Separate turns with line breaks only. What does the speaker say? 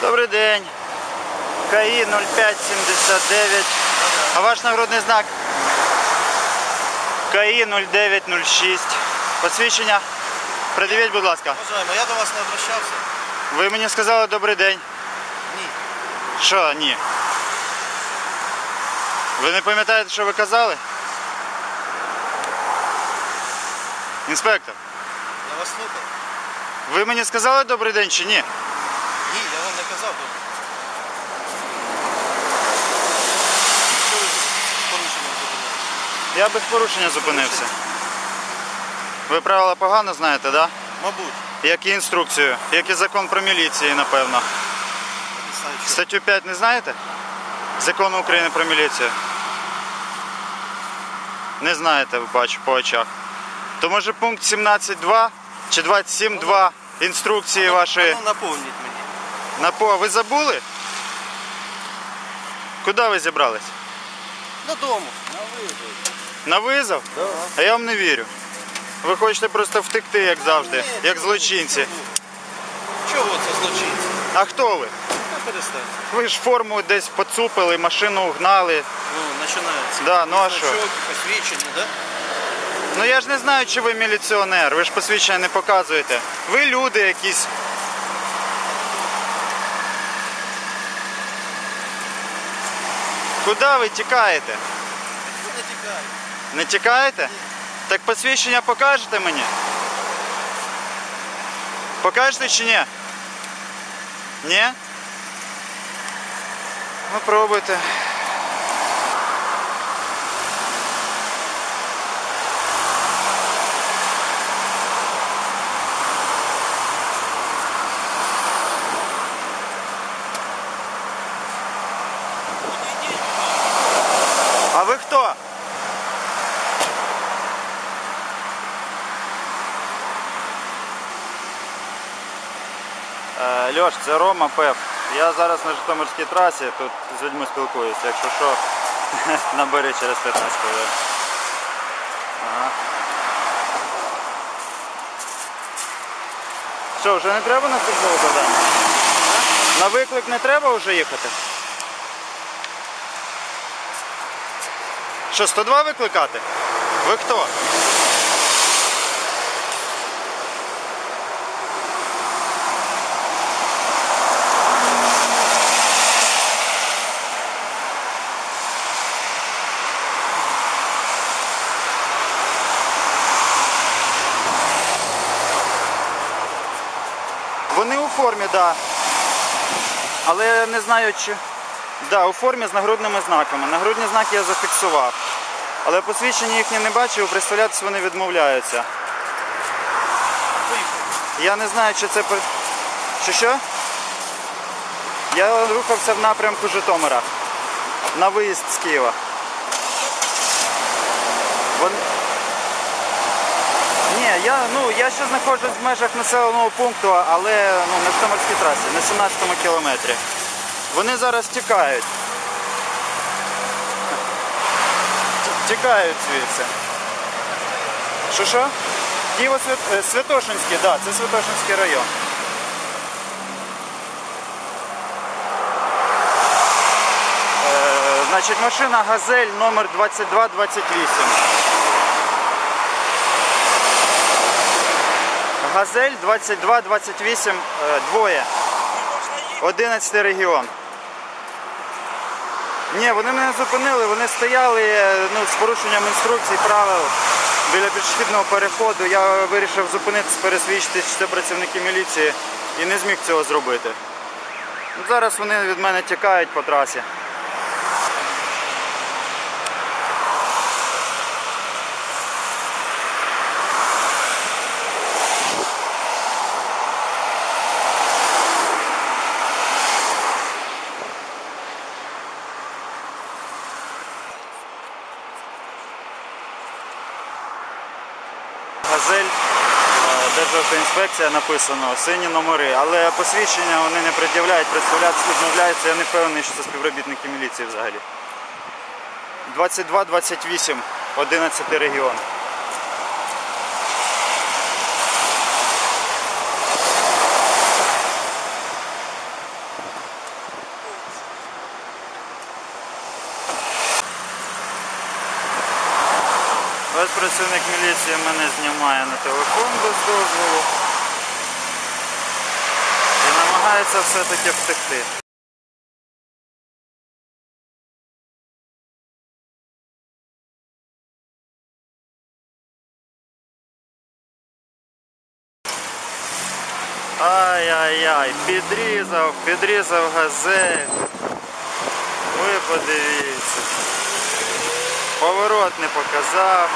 Добрий день. КАІ 0579. А ваш нагрудний знак? КАІ 0906. Посвідчення? Придивіть, будь ласка.
Уважаємо, я до вас не обращався.
Ви мені сказали добрий день.
Ні.
Що, ні? Ви не пам'ятаєте, що ви казали? Інспектор,
Я вас слухав.
ви мені сказали добрий день чи ні?
Ні, я вам не казав.
Я без порушення зупинився. Ви правила погано знаєте, так? Да?
Мабуть.
Як і інструкцію, як і закон про міліцію, напевно.
На?
Статтю 5 не знаєте? Закону України про міліцію. Не знаєте, бачу по очах. То може пункт 17.2 чи 27.2 інструкції вашої.
Наповніть мені.
На по ви забули? Куди ви зібрались?
Додому.
На визов? А я вам не вірю. Ви хочете просто втекти, як завжди, як злочинці.
Чого це злочинці? А
хто ви?
Та перестань.
Ви ж форму десь поцупили, машину гнали.
Ну, починається.
Да, ну а що?
Значок, посвідчення, да?
Ну я ж не знаю, чи ви міліціонер, ви ж посвідчення не показуєте. Ви люди якісь. Куди ви тікаєте?
Ну, не тікай.
Не тікаєте? Так посвідчення покажете мені? Покажете чи ні? Ні? Ну пробуйте. А ви хто? Е, Льош, це Рома Пев. Я зараз на Житомирській трасі, тут з людьми спілкуюся. Якщо що, набери через 15 хвилин. Ага. Що, вже не треба на службове завдання? На виклик не треба вже їхати? Що, 102 викликати? Ви хто? Вони у формі, так. Да. Але не знаю, чи. Да, у формі з нагрудними знаками. Нагрудні знаки я зафіксував. Але посвідчення їхні не бачив, представлятися вони відмовляються. Я не знаю, чи це. при- Що? Я рухався в напрямку Житомира. На виїзд з Києва. Вон... Ні, я, ну, я ще знаходжусь в межах населеного пункту, але ну, на Житомирській трасі, на 17-му кілометрі. Вони зараз тікають. Тікають звідси. Що що? Києво Свят... Святошинський, так, да, це Святошинський район. Е, значить, машина Газель номер 2228. Газель 2228 е, двоє. 11 регіон. Ні, вони мене зупинили, вони стояли е, ну, з порушенням інструкцій, правил біля пішохідного переходу. Я вирішив зупинитися, пересвідчити, що це працівники міліції і не зміг цього зробити. Зараз вони від мене тікають по трасі. Газель, е, Державтоінспекція написано, сині номери, але посвідчення вони не пред'являють, відмовляються, я не впевнений, що це співробітники міліції взагалі. 22-28, 11 регіон. Працівник міліції мене знімає на телефон без дозволу. І намагається все-таки втекти. Ай-яй-яй, підрізав, підрізав газель. Ви подивіться. Поворот не показав.